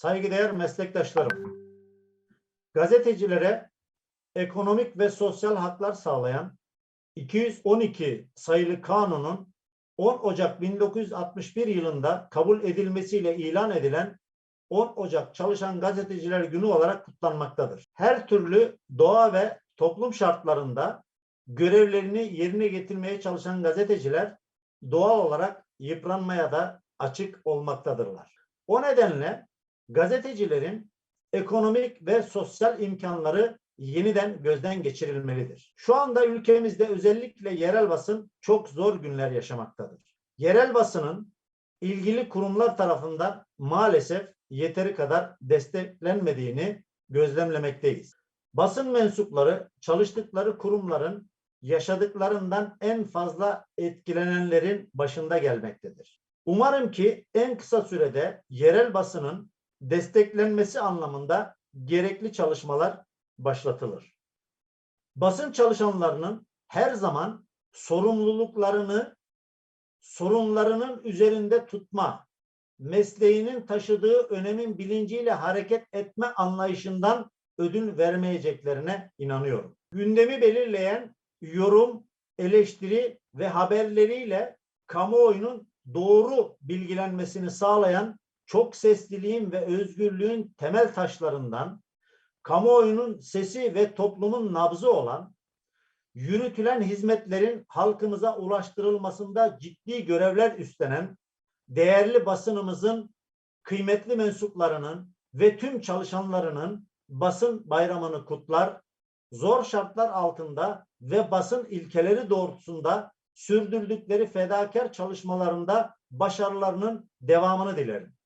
saygıdeğer meslektaşlarım, gazetecilere ekonomik ve sosyal haklar sağlayan 212 sayılı kanunun 10 Ocak 1961 yılında kabul edilmesiyle ilan edilen 10 Ocak Çalışan Gazeteciler Günü olarak kutlanmaktadır. Her türlü doğa ve toplum şartlarında görevlerini yerine getirmeye çalışan gazeteciler doğal olarak yıpranmaya da açık olmaktadırlar. O nedenle gazetecilerin ekonomik ve sosyal imkanları yeniden gözden geçirilmelidir. Şu anda ülkemizde özellikle yerel basın çok zor günler yaşamaktadır. Yerel basının ilgili kurumlar tarafından maalesef yeteri kadar desteklenmediğini gözlemlemekteyiz. Basın mensupları çalıştıkları kurumların yaşadıklarından en fazla etkilenenlerin başında gelmektedir. Umarım ki en kısa sürede yerel basının desteklenmesi anlamında gerekli çalışmalar başlatılır. Basın çalışanlarının her zaman sorumluluklarını sorunlarının üzerinde tutma, mesleğinin taşıdığı önemin bilinciyle hareket etme anlayışından ödün vermeyeceklerine inanıyorum. Gündemi belirleyen yorum, eleştiri ve haberleriyle kamuoyunun doğru bilgilenmesini sağlayan çok sesliliğin ve özgürlüğün temel taşlarından, kamuoyunun sesi ve toplumun nabzı olan, yürütülen hizmetlerin halkımıza ulaştırılmasında ciddi görevler üstlenen, değerli basınımızın kıymetli mensuplarının ve tüm çalışanlarının basın bayramını kutlar, zor şartlar altında ve basın ilkeleri doğrultusunda sürdürdükleri fedakar çalışmalarında başarılarının devamını dilerim.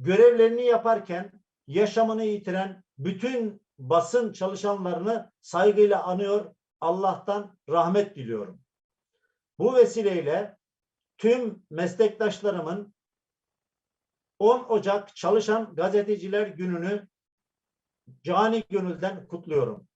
Görevlerini yaparken yaşamını yitiren bütün basın çalışanlarını saygıyla anıyor, Allah'tan rahmet diliyorum. Bu vesileyle tüm meslektaşlarımın 10 Ocak Çalışan Gazeteciler Günü'nü cani gönülden kutluyorum.